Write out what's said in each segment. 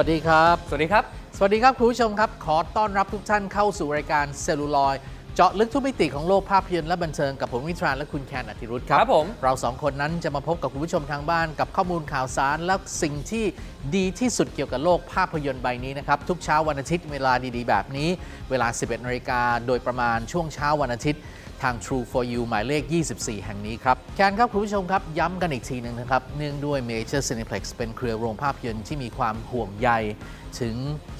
สวัสดีครับ สวัสดีครับ สวัสดีครับคุณผู้ชมครับ ขอต้อนรับทุกท่านเข้าสู่รายการเซลลูลอยด์เจาะลึกทุกมิติของโลกภาพยนตร์และบันเทิงกับผมวิทรานและคุณแคนอธิรุธครับครับผม เราสองคนนั้นจะมาพบกับคุณผู้ชมทางบ้านกับข้อมูลข่าวสารและสิ่งที่ดีที่สุดเกี่ยวกับโลกภาพยนตร์ใบนี้นะครับทุกเช้าวันอาทิตย์เวลาดีๆ แบบนี้ เวลา 11นาฬิกาโดยประมาณช่วงเช้าวันอาทิตย์ ทาง True for You หมายเลข 24 แห่งนี้ครับแคนครับคุณผู้ชมครับ ย้ำกันอีกทีหนึ่งนะครับ เนื่องด้วย Major Cineplex เป็นเครือโรงภาพยนตร์ที่มีความห่วงใย ถึง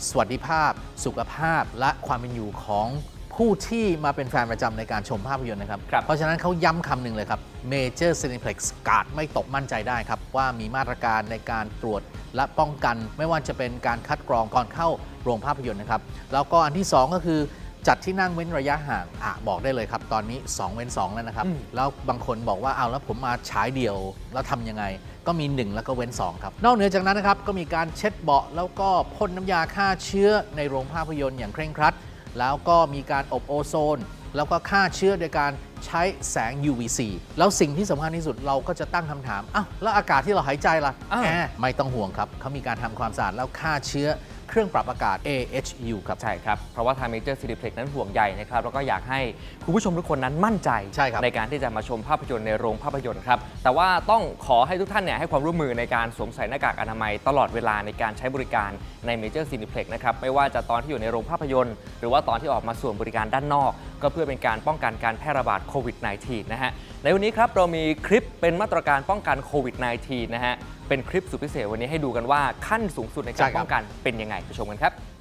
สวัสดิภาพ สุขภาพ และความเป็นอยู่ของผู้ที่มาเป็นแฟนประจำในการชมภาพยนตร์นะครับครับเพราะฉะนั้นเขาย้ำคำหนึ่งเลยครับ Major Cineplex การ์ดไม่ตกมั่นใจได้ครับ ว่ามีมาตรการในการตรวจและป้องกัน ไม่ว่าจะเป็นการคัดกรองก่อนเข้าโรงภาพยนตร์นะครับ แล้วก็อันที่สองก็คือ จัดที่นั่งเว้นระยะห่างอะบอกได้เลยครับ ตอนนี้ 2 เว้น 2 แล้วนะครับ อืม แล้วบางคนบอกว่าเอาวแล้วผมมาฉายเดี่ยวแล้วทำยังไง ก็มี 1 แล้วก็เว้น 2 ครับ นอกเหนือจากนั้นนะครับ ก็มีการเช็ดเบาะแล้วก็พ่นน้ำยาฆ่าเชื้อในโรงภาพยนตร์อย่างเคร่งครัด แล้วก็มีการอบโอโซน แล้วก็ฆ่าเชื้อโดยการใช้แสง UVC แล้วสิ่งที่สำคัญที่สุดเราก็จะตั้งคำถามอ้าวแล้วอากาศที่เราหายใจล่ะอ้าว แอร์ไม่ต้องห่วงครับเขามีการทำความสะอาดแล้วฆ่าเชื้อ เครื่องปรับอากาศ AHU ครับ ใช่ครับ เพราะว่าทาง Major Cineplex นั้นห่วงใยนะครับ แล้วก็อยากให้คุณผู้ชมทุกคนนั้นมั่นใจใช่ครับการที่จะมาชมภาพยนตร์ในโรงภาพยนตร์ครับ แต่ว่าต้องขอให้ทุกท่านเนี่ยให้ความร่วมมือในการสวมใส่หน้ากากอนามัยตลอดเวลาในการใช้บริการใน Major Cineplex นะครับ ไม่ว่าจะตอนที่อยู่ในโรงภาพยนตร์ หรือว่าตอนที่ออกมาส่วนบริการด้านนอก ก็เพื่อเป็นการป้องกันการแพร่ระบาดโควิด -19 นะฮะ ในวันนี้ครับเรามีคลิปเป็นมาตรการป้องกันโควิด -19 นะฮะ เป็นคลิปสุดพิเศษวันนี้ให้ดูกันว่าขั้นสูงสุดในใช่การครับป้องกันเป็นยังไงไปชมกันครับ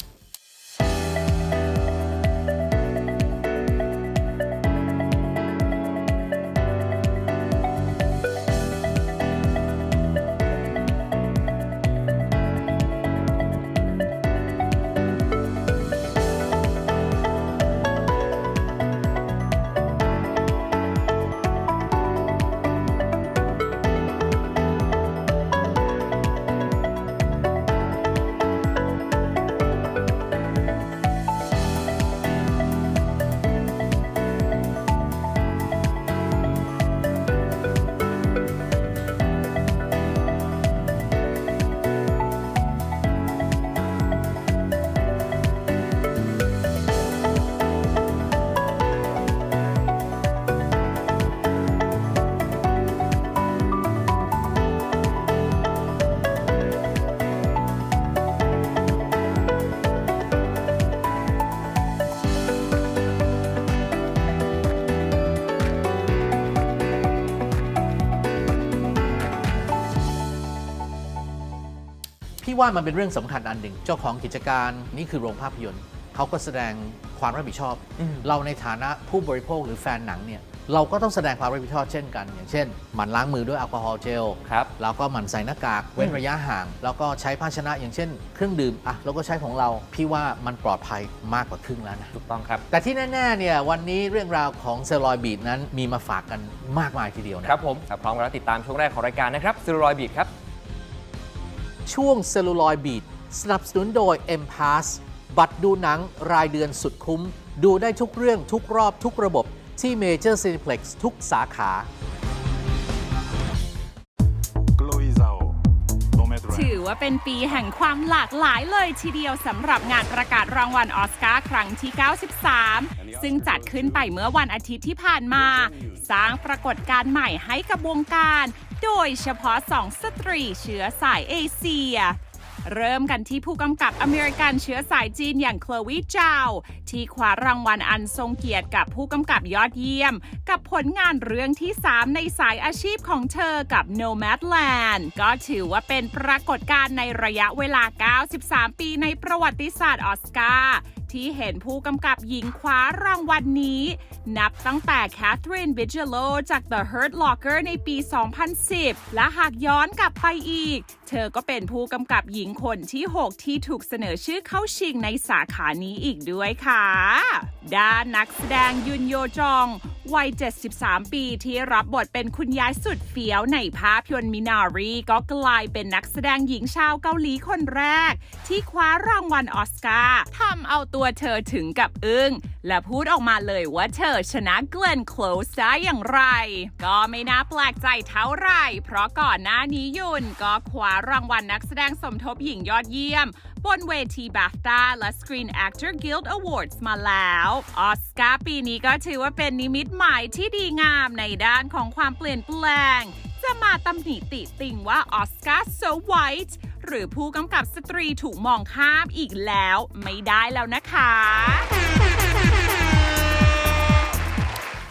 ว่ามันเป็นเรื่องสำคัญอันหนึ่ง เจ้าของกิจการนี่คือโรงภาพยนตร์เขาก็แสดงความรับผิดชอบอืมเราในฐานะผู้บริโภคหรือแฟนหนังเนี่ยเราก็ต้องแสดงความรับผิดชอบเช่นกัน อย่างเช่นหมั่นล้างมือด้วยแอลกอฮอล์เจลครับแล้วก็หมั่นใส่หน้ากากเว้นระยะห่าง แล้วก็ใช้ภาชนะอย่างเช่น เครื่องดื่มอะเราก็ใช้ของเราพี่ว่ามันปลอดภัยมากกว่าครึ่งแล้วนะถูกต้องครับ แต่ที่แน่ๆเนี่ยวันนี้เรื่องราวของเซลลอยบีดนั้นมีมาฝากกันมากมายทีเดียวนะครับผมถ้าพร้อมแล้วติดตามช่วงแรกของรายการนะครับซิลรอยบีดครับ ช่วงเซลลูลอยบีดสนับสนุนโดย m p a s บัตรดูหนังรายเดือนสุดคุ้ม ดูได้ทุกเรื่องทุกรอบทุกระบบที่ Major Cineplex ทุกสาขา Chloe Zhao, Nomadland. ถือว่าเป็นปีแห่งความหลากหลายเลยทีเดียวสำหรับงานประกาศรางวัลออสการ์ครั้งที่ 93 ซึ่งจัดขึ้นไปเมื่อวันอาทิตย์ที่ผ่านมา สร้างปรากฏการณ์ใหม่ให้กับวงการ โดยเฉพาะสองสตรีเชื้อสายเอเชีย เริ่มกันที่ผู้กำกับอเมริกันเชื้อสายจีนอย่างเคลวีจาว ที่คว้ารางวัลอันทรงเกียรติกับผู้กำกับยอดเยี่ยม กับผลงานเรื่องที่ 3 ในสายอาชีพของเธอกับ Nomadland ก็ถือว่าเป็นปรากฏการณ์ในระยะเวลา 93 ปีในประวัติศาสตร์ออสการ์ที่เห็นผู้กำกับหญิงคว้ารางวัลนนี้ นับตั้งแต่แคทเธอรีนบิ g เ l o จาก The Hurt Locker ในปี 2010 และหากย้อนกลับไปอีก เธอก็เป็นผู้กำกับหญิงคนที่ 6 ที่ถูกเสนอชื่อเข้าชิงในสาขานี้อีกด้วยค่ะ ด้านนักแสดงยุนโยจองวัย 73 ปีที่รับบทเป็นคุณยายสุดเฟี้ยวในภาพยนตร์มินารีก็กลายเป็นนักแสดงหญิงชาวเกาหลีคนแรก ที่คว้ารางวัลออสการ์ทำเอาตัวเธอถึงกับอึ้ง และพูดออกมาเลยว่าเธอชนะเกลนโคลสได้อย่างไร ก็ไม่น่าแปลกใจเท่าไหร่ เพราะก่อนหน้านี้ยุนก็คว้ารางวัลนักแสดงสมทบหญิงยอดเยี่ยม บนเวที BAFTA และ Screen Actor Guild Awards มาแล้วออสการ์ปีนี้ก็ถือว่าเป็นนิมิตหมายที่ดีงามในด้านของความเปลี่ยนแปลง จะมาตำหนิติติงว่าออสการ์ so white หรือผู้กำกับสตรีถูกมองข้ามอีกแล้วไม่ได้แล้วนะคะ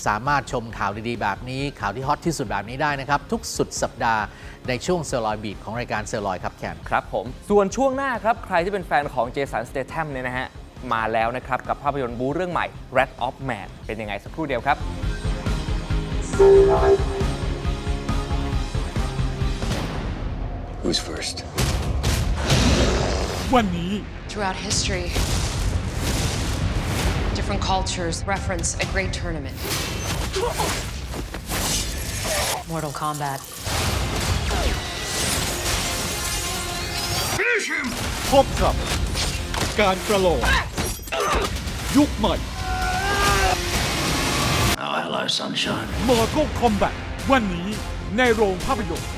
สามารถชมข่าวดีๆ แบบนี้ ข่าวที่ฮอตที่สุดแบบนี้ได้นะครับ ทุกสุดสัปดาห์ในช่วงเซอร์ลอยบีทของรายการเซอร์ลอยครับแคนครับผม ส่วนช่วงหน้าครับ ใครที่เป็นแฟนของเจสันสเต t ัมเนี่ยนะฮะ มาแล้วนะครับ กับภาพยนตร์บูเรื่องใหม่ Rat of Man เป็นยังไงสักครู่เดียวครับ Who's first? วันนี้ Throughout history, different cultures reference a great tournament. Mortal Kombat. พบกับ การประลองยุคใหม่ Oh, hello, sunshine. Mortal Kombat วันนี้ในโรงภาพยนตร์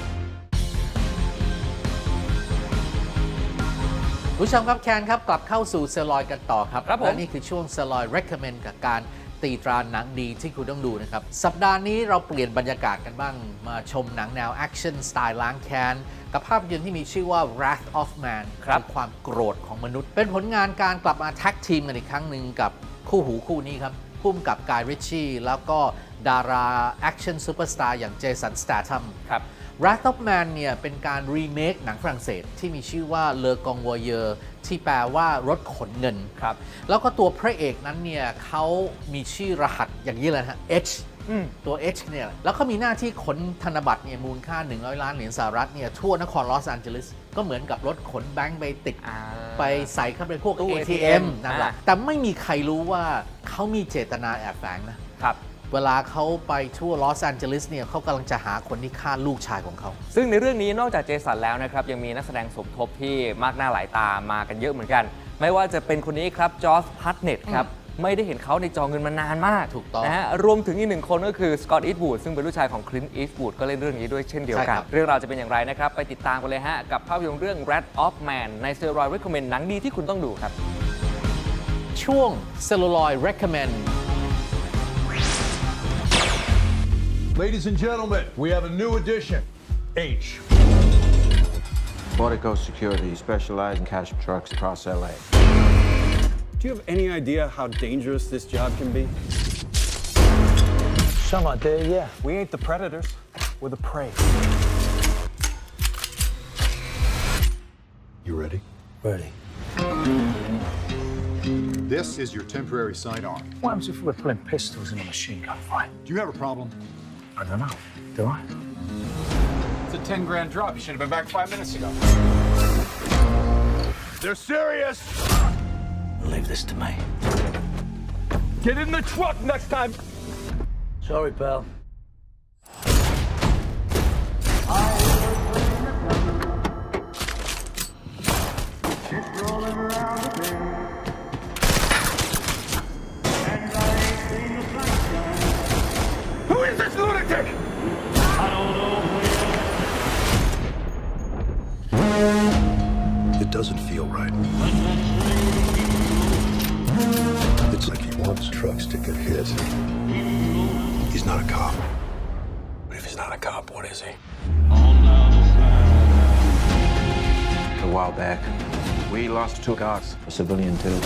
ผู้ชมครับแคนครับกลับเข้าสู่เซอร์ลอยกันต่อครับครับผม และนี่คือช่วงเซอร์ลอย recommend กับการตีตราหนังดีที่คุณต้องดูนะครับ สัปดาห์นี้เราเปลี่ยนบรรยากาศกันบ้าง มาชมหนังแนวแอคชั่นสไตล์ล้างแค้นกับภาพยนตร์ที่มีชื่อว่า Wrath of Man ครับอความโกรธของมนุษย์ เป็นผลงานการกลับมาแท็กทีมกันอีกครั้งหนึ่งกับคู่หูคู่นี้ครับพุ่มกับกายริชชี่แล้วก็ดาราแอคชั่นซูเปอร์สตาร์อย่างเจสันส t ต t ทัม ครับ Wrath of Man เนี่ยเป็นการรีเมคหนังฝรั่งเศสที่มีชื่อว่า Le g o n v o y e u r ที่แปลว่ารถขนเงินครับ แล้วก็ตัวพระเอกนั้นเนี่ยเขามีชื่อรหัสอย่างนี้เลยนะฮะ H อืมตัว H เนี่ยแล้วเขามีหน้าที่ขนธนบัตรเนี่ยมูลค่า 100 ล้านเหรียญสหรัฐเนี่ยทั่วนครลอสแอนเจลิสก็เหมือนกับรถขนแบงค์ไปติดอ่าไปใส่เข้าไปพวกตู้ ATM ATM นั่นแหละอ่าแต่ไม่มีใครรู้ว่าเขามีเจตนาแอบแฝงนะครับ เวลาเขาไปทั่วลอสแอนเจลิสเนี่ยเขากำลังจะหาคนที่ฆ่าลูกชายของเขา ซึ่งในเรื่องนี้นอกจากเจสันแล้วนะครับ ยังมีนักแสดงสมทบที่มากหน้าหลายตามากันเยอะเหมือนกัน ไม่ว่าจะเป็นคนนี้ครับจอร์จพัตเน็ตครับ ไม่ได้เห็นเขาในจอเงินมานานมากถูกต้องนะฮะรวมถึงอีกหนึ่งคนก็คือสกอตต์อี w วูดซึ่งเป็นลูกชายของคลินต์อี w วูดก็เล่นเรื่องนี้ด้วยเช่นเดียวใช่กัคน รับ เรื่องราวจะเป็นอย่างไรนะครับ ไปติดตามกันเลยฮะกับภาพยนตร์เรื่อง Rat of Man ในเซอร์รอย recommend หนังดีที่คุณต้องดูครับ ช่วง Celluloid Recommend Ladies and gentlemen, we have a new addition. H. Portico Security specialize in cash trucks across LA. Do you have any idea how dangerous this job can be? Some idea, yeah. We ain't the predators, we're the prey. You ready? Ready. This is your temporary sidearm. What happens if we're pulling pistols in a machine gun fight? Do you have a problem? I don't know. Do I? It's a 10 grand drop. You should have been back five minutes ago. They're serious! Leave this to me. Get in the truck next time. Sorry, pal. Doesn't feel right. It's like he wants trucks to get hit. He's not a cop. But if he's not a cop, what is he? A while back, we lost two guards, a civilian too.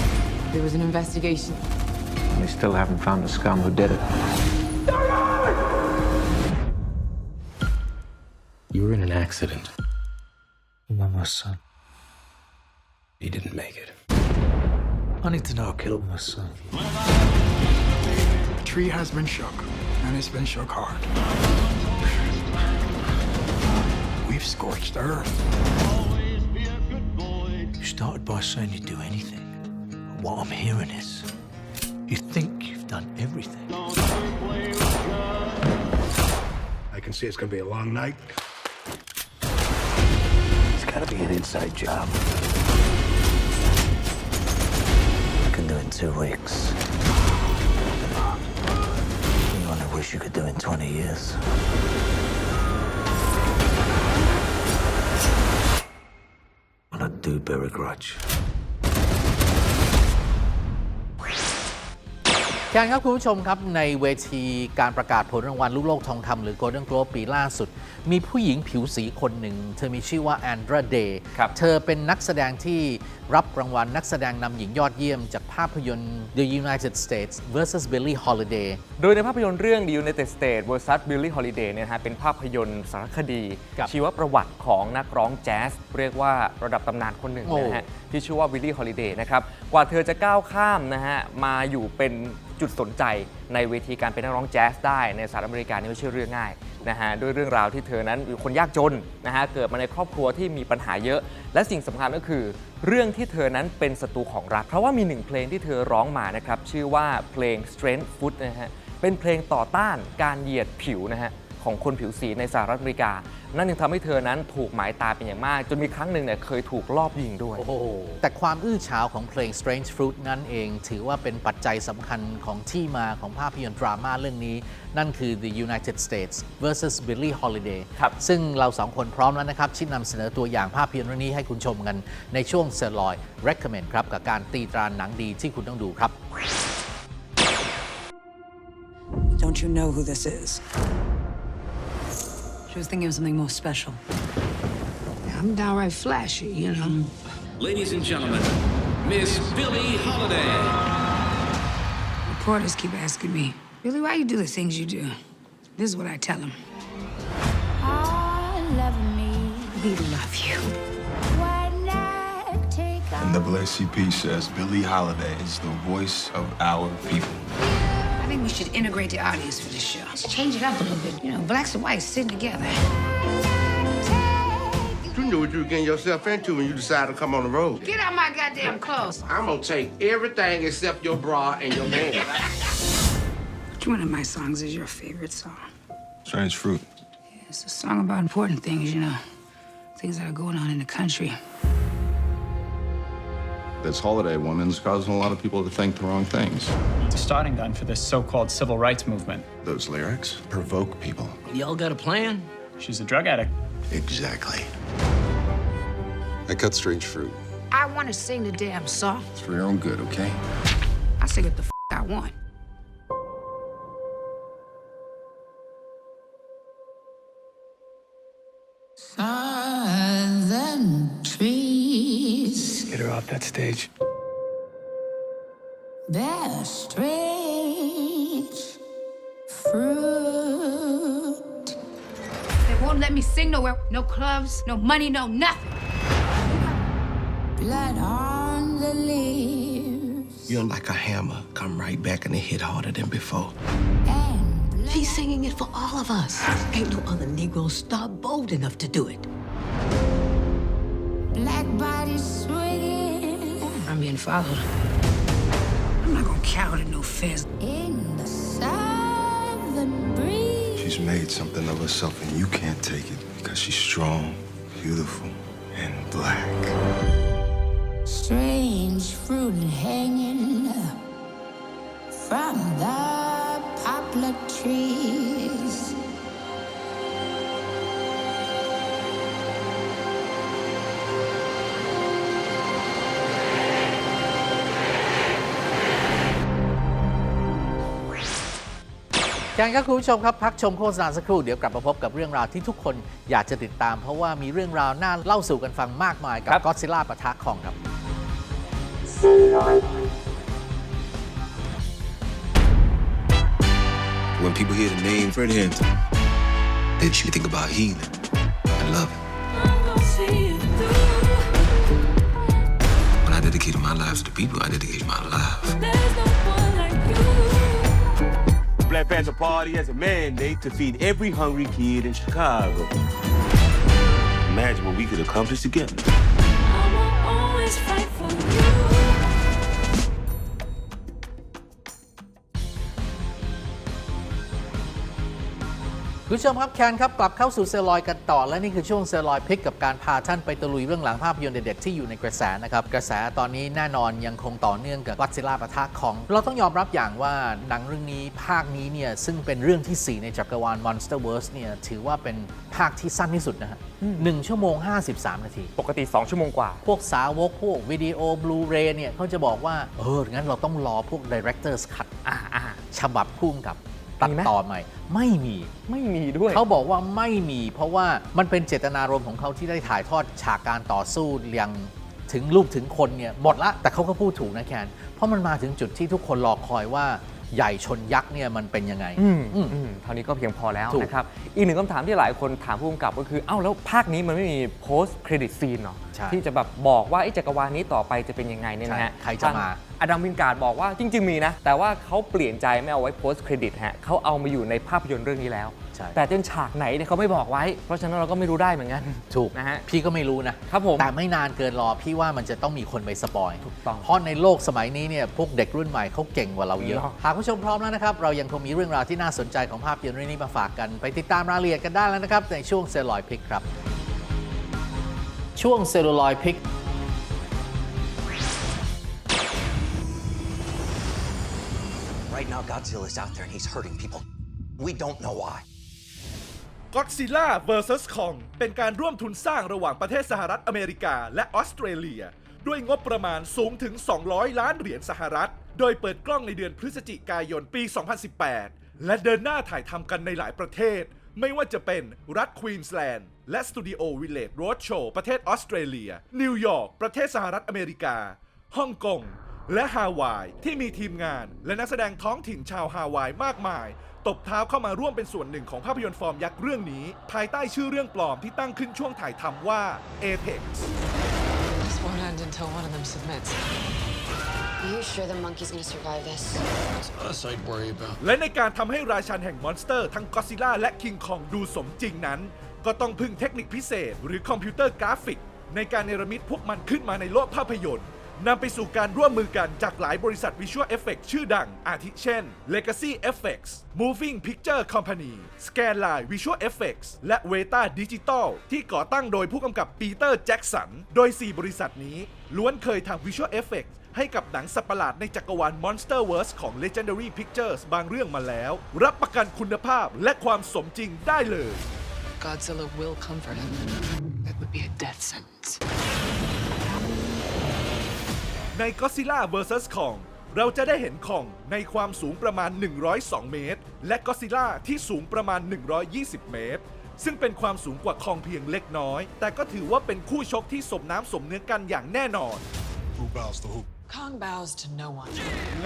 There was an investigation. We still haven't found the scum who did it. You were in an accident. My son. He didn't make it. I need to know who killed my son. The tree has been shook, and it's been shook hard. We've scorched earth. You started by saying you'd do anything. What I'm hearing is You think you've done everything. I can see it's gonna be a long night. It's gotta be an inside job. Do it in two weeks. You only wish you could do it in 20 years. Well, I do bear a grudge. การครับคุณผู้ชมครับในเวทีการประกาศผลรางวัลลูกโลกทองคำหรือ Golden Globe ปีล่าสุด มีผู้หญิงผิวสีคนหนึ่ง เธอมีชื่อว่าแอนดราเดย์ครับเธอเป็นนักแสดงที่รับรางวัลนักแสดงนำหญิงยอดเยี่ยมจากภาพยนตร์ The United States vs Billie Holiday โดยในภาพยนตร์เรื่อง The United States vs Billie Holiday เนี่ยนะฮะเป็นภาพยนตร์สารคดีครับชีวประวัติของนักร้องแจ๊สเรียกว่าระดับตำนานคนหนึ่งโอ้นะฮะที่ชื่อว่า Billie Holiday นะครับกว่าเธอจะก้าวข้ามนะฮะมาอยู่เป็น จุดสนใจในเวทีการเป็นนักร้องแจ๊สได้ในสหรัฐอเมริกานี่ไม่ใช่เรื่องง่ายนะฮะด้วยเรื่องราวที่เธอนั้นเป็นคนยากจนนะฮะเกิดมาในครอบครัวที่มีปัญหาเยอะ และสิ่งสำคัญก็คือ เรื่องที่เธอนั้นเป็นศัตรูของรัฐเพราะว่ามีหนึ่งเพลงที่เธอร้องมานะครับชื่อว่าเพลง Strength Foot นะฮะเป็นเพลงต่อต้านการเหยียดผิวนะฮะของคนผิวสีในสหรัฐอเมริกา นั่นจึงทำให้เธอนั้นถูกหมายตาเป็นอย่างมาก จนมีครั้งหนึ่งเนี่ยเคยถูกลอบยิงด้วย โอ้โห แต่ความอื้อฉาวของเพลง Strange Fruit นั่นเอง ถือว่าเป็นปัจจัยสำคัญของที่มาของภาพยนตร์ดราม่าเรื่องนี้ นั่นคือ The United States vs Billie Holiday ครับ ซึ่งเราสองคนพร้อมแล้วนะครับ ที่นำเสนอตัวอย่างภาพยนตร์เรื่องนี้ให้คุณชมกัน ในช่วง s e r l o y Recommend ครับ กับการตีตราหนังดีที่คุณต้องดูครับ Don't you know who this is? She was thinking of something more special. I'm downright flashy, you know. Hmm. Ladies and gentlemen, Miss Billie Holiday. Reporters keep asking me, Billy, why you do the things you do? This is what I tell them. We love you. And the NAACP says Billie Holiday is the voice of our people. I think we should integrate the audience for this show. Let's change it up a little bit. You know, blacks and whites sitting together. You knew what you were getting yourself into when you decided to come on the road. Get out my goddamn clothes. I'm gonna take everything except your bra and your pants. Which one of my songs is your favorite song? Strange fruit. It's a song about important things, you know, things that are going on in the country. This holiday woman's causing a lot of people to think the wrong things. It's a starting gun for this so-called civil rights movement. Those lyrics provoke people. Y'all got a plan? She's a drug addict. Exactly. I cut strange fruit. I want to sing the damn song. It's for your own good, okay? I sing what the f- I want. Southern trees Get her off that stage. bear strange fruit. They won't let me sing nowhere. No clubs, no money, no nothing. Blood on the leaves. You're like a hammer, come right back and it hit harder than before. And he's singing it for all of us. Ain't no other Negro star bold enough to do it. Black bodies swinging. I'm being followed. I'm not gonna cower to no fence. In the southern breeze. She's made something of herself, and you can't take it because she's strong, beautiful, and black. Strange fruit hanging from the poplar trees. การครับคุณผู้ชมครับพักชมโฆษณาสักครู่เดี๋ยวกลับมาพบกับเรื่องราวที่ทุกคนอยากจะติดตาม เพราะว่ามีเรื่องราวน่าเล่าสู่กันฟังมากมายกับก็ซิล่าปะทะคองครับ When people hear the name Fred Hampton, they should think about healing and loving. When I dedicated my life to the people, I dedicated my life. Black Panther Party has a mandate to feed every hungry kid in Chicago. Imagine what we could accomplish together. คุณผู้ชมครับแคนครับกลับเข้าสู่เซลลอยกันต่อ และนี่คือช่วงเซลลอยพิกกับการพาท่านไปตะลุยเรื่องหลังภาพยนตร์เด็ดๆที่อยู่ในกระแสนะครับกระแสตอนนี้แน่นอนยังคงต่อเนื่องกับวั d ซิล่าปะทะของ เราต้องยอมรับอย่างว่าหนังเรื่องนี้ภาคนี้เนี่ยซึ่งเป็นเรื่องทีสี่ 4 ในจักรวาล Monsterverse เนี่ยถือว่าเป็นภาคที่สั้นที่สุดนะฮะหนึ่งชั่วโมง 53 นาที ปกติ 2 ชั่วโมงกว่า พวกสาวกพวกวิดีโอบลูเรย์เนี่ยเขาจะบอกว่าเอองั้นเราต้องรอพวก Director's Cut อ่าอ่าฉบับพุ่มกับ ตัดมีไหม ต่อใหม่ ไม่มี ไม่มีด้วย เขาบอกว่าไม่มี เพราะว่ามันเป็นเจตนารมณ์ของเขาที่ได้ถ่ายทอดฉากการต่อสู้อย่างถึงรูปถึงคนเนี่ยหมดละ แต่เขาก็พูดถูกนะแคนเพราะมันมาถึงจุดที่ทุกคนรอคอยว่าใหญ่ชนยักษ์เนี่ยมันเป็นยังไง อืมอืมอืมเท่านี้ก็เพียงพอแล้วถูก นะครับ อีกหนึ่งคำถามที่หลายคนถามผู้กำกับก็คือ เอ้าแล้วภาคนี้มันไม่มี post credit scene เนาะใช่ที่จะแบบบอกว่าไอ้จักรวาลนี้ต่อไปจะเป็นยังไงเนี่ยนะฮะใช่ใครจะมา อดัมวินการ์ดบอกว่าจริง ๆ มีนะ แต่ว่าเขาเปลี่ยนใจไม่เอาไว้ post credit ฮะเขาเอามาอยู่ในภาพยนตร์เรื่องนี้แล้ว ใช่ แต่จนฉากไหนเนี่ยเขาไม่บอกไว้ เพราะฉะนั้นเราก็ไม่รู้ได้เหมือนกัน ถูกนะฮะพี่ก็ไม่รู้นะครับผมแต่ไม่นานเกินรอพี่ว่ามันจะต้องมีคนไปสปอยถูกต้องเพราะในโลกสมัยนี้เนี่ยพวกเด็กรุ่นใหม่เขาเก่งกว่าเราเยอะ เนาะ หากผู้ชมพร้อมแล้วนะครับ เรายังคงมีเรื่องราวที่น่าสนใจของภาพยนตร์เรื่องนี้มาฝากกัน ไปติดตามรายละเอียดกันได้แล้วนะครับ ในช่วงเซลลอยพิกครับ ช่วงเซลลูลอยพิก Now, Godzilla's out there and he's hurting people. We don't know why. Godzilla vs Kong เป็นการร่วมทุนสร้างระหว่างประเทศสหรัฐอเมริกาและออสเตรเลีย ด้วยงบประมาณสูงถึง 200 ล้านเหรียญสหรัฐ โดยเปิดกล้องในเดือนพฤศจิกายนปี 2018 และเดินหน้าถ่ายทำกันในหลายประเทศ ไม่ว่าจะเป็นรัฐควีนส์แลนด์และสตูดิโอวิลเลจโรดโชว์ประเทศออสเตรเลีย นิวยอร์กประเทศสหรัฐอเมริกาฮ่องกง และฮาวายที่มีทีมงาน และนักแสดงท้องถิ่นชาวฮาวายมากมาย ตบเท้าเข้ามาร่วมเป็นส่วนหนึ่งของภาพยนตร์ฟอร์มยักษ์เรื่องนี้ ภายใต้ชื่อเรื่องปลอมที่ตั้งขึ้นช่วงถ่ายทำว่า Apex This won't end until one of them submits. Are you sure the monkey's gonna survive this? It's us I'd worry about. และในการทำให้ราชันแห่งมอนสเตอร์ ทั้งก็ซิล่าและคิงคองดูสมจริงนั้น ก็ต้องพึ่งเทคนิคพิเศษ หรือคอมพิวเตอร์กราฟิก ในการเนรมิตพวกมันขึ้นมาในโลกภาพยนตร์ นำไปสู่การร่วมมือกันจากหลายบริษัทวิชวลเอฟเฟกชื่อดัง อาทิเช่น Legacy Effects Moving Picture Company Scanline Visual Effects และ Weta Digital ที่ก่อตั้งโดยผู้กำกับปีเตอร์แจ็กสัน โดย 4 บริษัทนี้ ล้วนเคยทำ Visual Effect ให้กับหนังสัตว์ปหลาดในจักรวาล Monsterverse ของ Legendary Pictures บางเรื่องมาแล้ว รับประกันคุณภาพและความสมจริงได้เลย Godzilla will comfort him. That would be a death sentence. ใน Godzilla vs Kong เราจะได้เห็นคองในความสูงประมาณ 102 เมตร และก็ซิล่าที่สูงประมาณ 120 เมตร ซึ่งเป็นความสูงกว่าคองเพียงเล็กน้อย แต่ก็ถือว่าเป็นคู่ชกที่สมน้ำสมเนื้อกันอย่างแน่นอน Who bows to who? Kong bows to no one.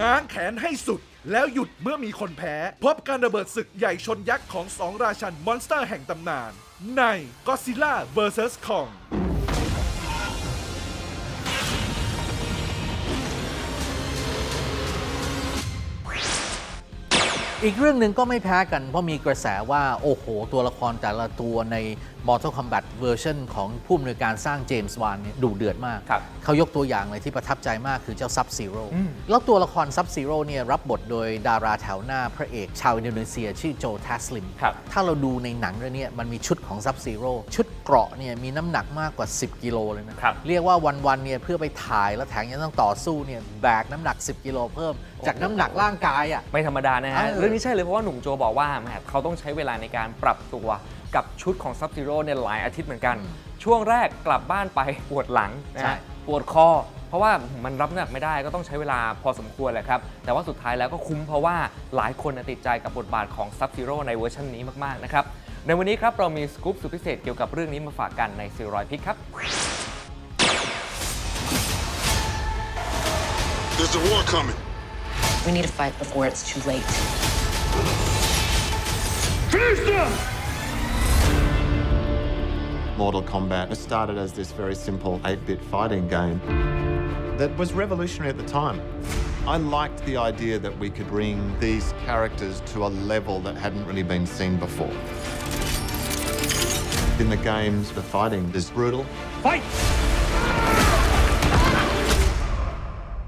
ง้างแขนให้สุดแล้วหยุดเมื่อมีคนแพ้ พบการระเบิดศึกใหญ่ชนยักษ์ของสองราชันมอนสเตอร์แห่งตำนาน ใน Godzilla vs Kong อี อีกเรื่องหนึ่งก็ไม่แพ้กันเพราะมีกระแสว่าโอ้โห ตัวละครแต่ละตัวใน Mortal Kombat เวอร์ชันของผู้อำนวยการสร้างเจมส์วานเนี่ยดุเดือดมาก ครับเขายกตัวอย่างเลยที่ประทับใจมากคือเจ้าซับซีโร่อืม แล้วตัวละครซับซีโร่เนี่ยรับบทโดยดาราแถวหน้าพระเอกชาวอินโดนีเซีย ชื่อโจทัสลิม ครับ ถ้าเราดูในหนังเรื่องเนี้มันมีชุดของซับซีโร่ชุดเกราะเนี่ยมีน้ำหนักมากกว่า 10 กิโลเลยนะครับเรียกว่าวันๆเนี่ยเพื่อไปถ่ายแล้วแถมยังต้องต่อสู้เนี่ยแบกน้ำหนัก 10 กิโลเพิ่ม จากน้ำหนักร่างกายอะ ไม่ธรรมดานะฮะ เออ เรื่องนี้ใช่เลยเพราะว่าหนุ่มโจบอกว่าแหมเขาต้องใช้เวลาในการปรับตัว กับชุดของ Sub Zero เนี่ยหลายอาทิตย์เหมือนกัน ช่วงแรกกลับบ้านไปปวดหลังนะใช่ฮะปวดคอ เพราะว่ามันรับน้ำหนักไม่ได้ก็ต้องใช้เวลาพอสมควรแหละครับ แต่ว่าสุดท้ายแล้วก็คุ้มเพราะว่าหลายคนน่ะติดใจกับบทบาทของ Sub Zero ในเวอร์ชันนี้มากๆนะครับในวันนี้ครับเรามีสกู๊ปสุดพิเศษเกี่ยวกับเรื่องนี้มาฝากกันในซีรอยพิกครับ There's a war coming. We need to fight before it's too late. Mortal Kombat started as this very simple 8 bit fighting game that was revolutionary at the time. I liked the idea that we could bring these characters to a level that hadn't really been seen before. In the games, the fighting is brutal. Fight!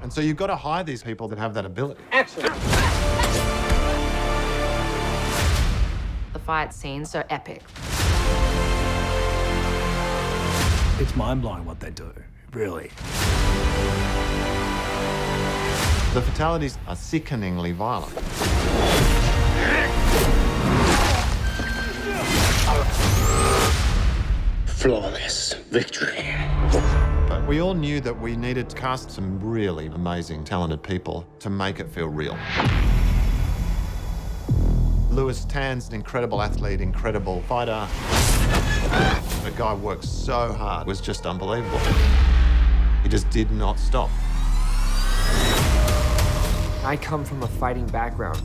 And so you've got to hire these people that have that ability. Action! The fight scenes are epic. It's mind blowing what they do, really. The fatalities are sickeningly violent. Flawless victory. But we all knew that we needed to cast some really amazing, talented people to make it feel real. Lewis Tan's an incredible athlete, incredible fighter. The guy worked so hard, it was just unbelievable. He just did not stop. I come from a fighting background.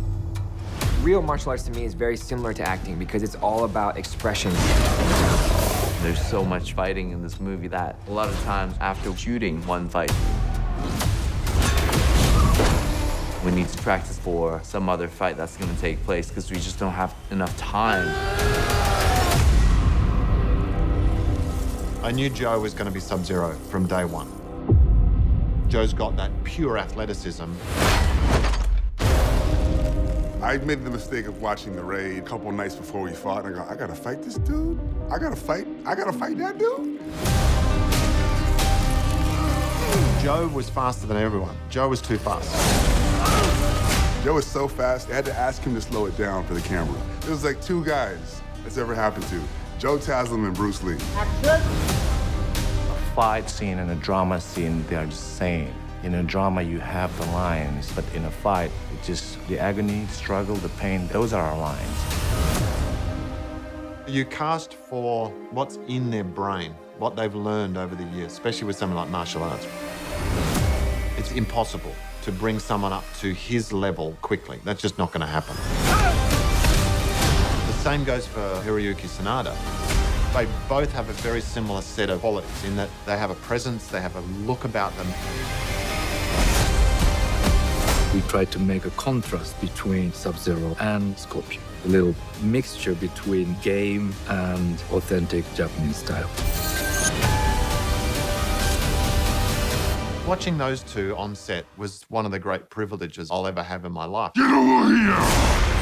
Real martial arts to me is very similar to acting because it's all about expression. There's so much fighting in this movie that a lot of times after shooting one fight, we need to practice for some other fight that's going to take place because we just don't have enough time. I knew Joe was going to be Sub Zero from day one. Joe's got that pure athleticism. I made the mistake of watching the raid a couple nights before we fought, and I go, I gotta fight this dude. I gotta fight. I gotta fight that dude. Joe was faster than everyone. Joe was too fast. Joe was so fast, they had to ask him to slow it down for the camera. There was like two guys that's ever happened to Joe Taslim and Bruce Lee. A fight scene and a drama scene, they are the same. In a drama, you have the lines, but in a fight, it's just the agony, struggle, the pain, those are our lines. You cast for what's in their brain, what they've learned over the years, especially with something like martial arts. It's impossible to bring someone up to his level quickly. That's just not going to happen. The same goes for Hiroyuki Sanada. They both have a very similar set of qualities in that they have a presence, they have a look about them. We tried to make a contrast between Sub Zero and Scorpion. A little mixture between game and authentic Japanese style. Watching those two on set was one of the great privileges I'll ever have in my life. Get over here! "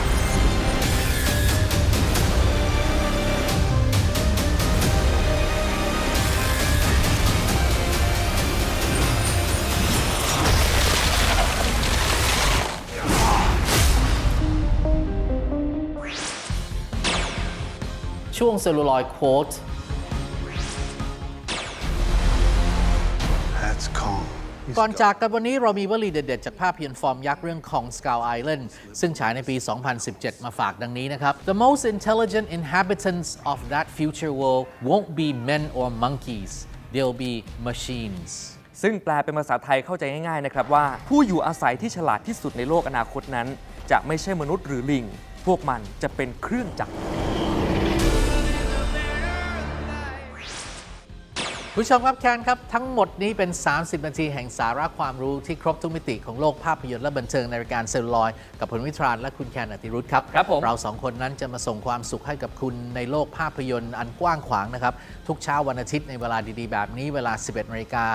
ช่วงเซลลูลอยโค้ด That's calm. ก่อนจากกันวันนี้เรามีวลีเด็ดๆ จากภาพยนตร์ฟอร์มยักษ์เรื่องของ Skull Island ซึ่งฉายในปี 2017 มาฝากดังนี้นะครับ The most intelligent inhabitants of that future world won't be men or monkeys they'll be machines ซึ่งแปลเป็นภาษาไทยเข้าใจง่ายๆนะครับว่าผู้อยู่อาศัยที่ฉลาดที่สุดในโลกอนาคตนั้น จะไม่ใช่มนุษย์หรือลิง พวกมันจะเป็นเครื่องจักร ผู้ชมครับแคนครับ ทั้งหมดนี้เป็น 30 นาทีแห่งสาระความรู้ที่ครบทุกมิติของโลกภาพยนตร์และบันเทิงในรายการเซลลูลอยด์กับผลวิทรานและคุณแคนอติรุธครับครับผมเราสองคนนั้นจะมาส่งความสุขให้กับคุณในโลกภาพยนตร์อันกว้างขวางนะครับ ทุกเช้าวันอาทิตย์ในเวลาดีๆ แบบนี้เวลา 11นาฬิกา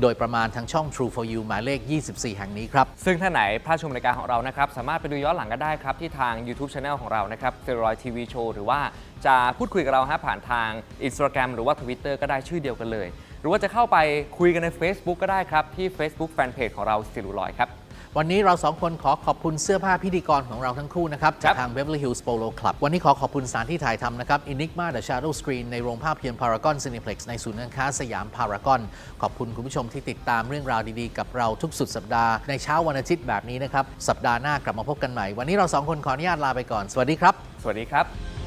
โดยประมาณทางช่อง True for You หมายเลข 24 แห่งนี้ครับ ซึ่งถ้าไหนพลาดชมรายการของเรานะครับ สามารถไปดูย้อนหลังก็ได้ครับ ที่ทาง YouTube Channel ของเรานะครับ s t e r o i d TV Show หรือว่าจะพูดคุยกับเราฮะผ่านทาง Instagram หรือว่า Twitter ก็ได้ชื่อเดียวกันเลย หรือว่าจะเข้าไปคุยกันใน Facebook ก็ได้ครับที่ Facebook Fanpage ของเราสิรุลอยครับ วันนี้เราสองคนขอขอบคุณเสื้อผ้าพิธีกรของเราทั้งคู่นะครับ จากทาง Beverly Hills Polo Club วันนี้ขอขอบคุณสถานที่ถ่ายทำนะครับ Enigma The Shadow Screen ในโรงภาพยนตร์ Paragon Cineplex ในศูนย์การค้าสยาม Paragon ขอบคุณคุณผู้ชมที่ติดตามเรื่องราวดีๆ กับเราทุกสุดสัปดาห์ในเช้าวันอาทิตย์แบบนี้นะครับสัปดาห์หน้ากลับมาพบกันใหม่ วันนี้เราสองคนขออนุญาตลาไปก่อนสวัสดีครับ สวัสดีครับ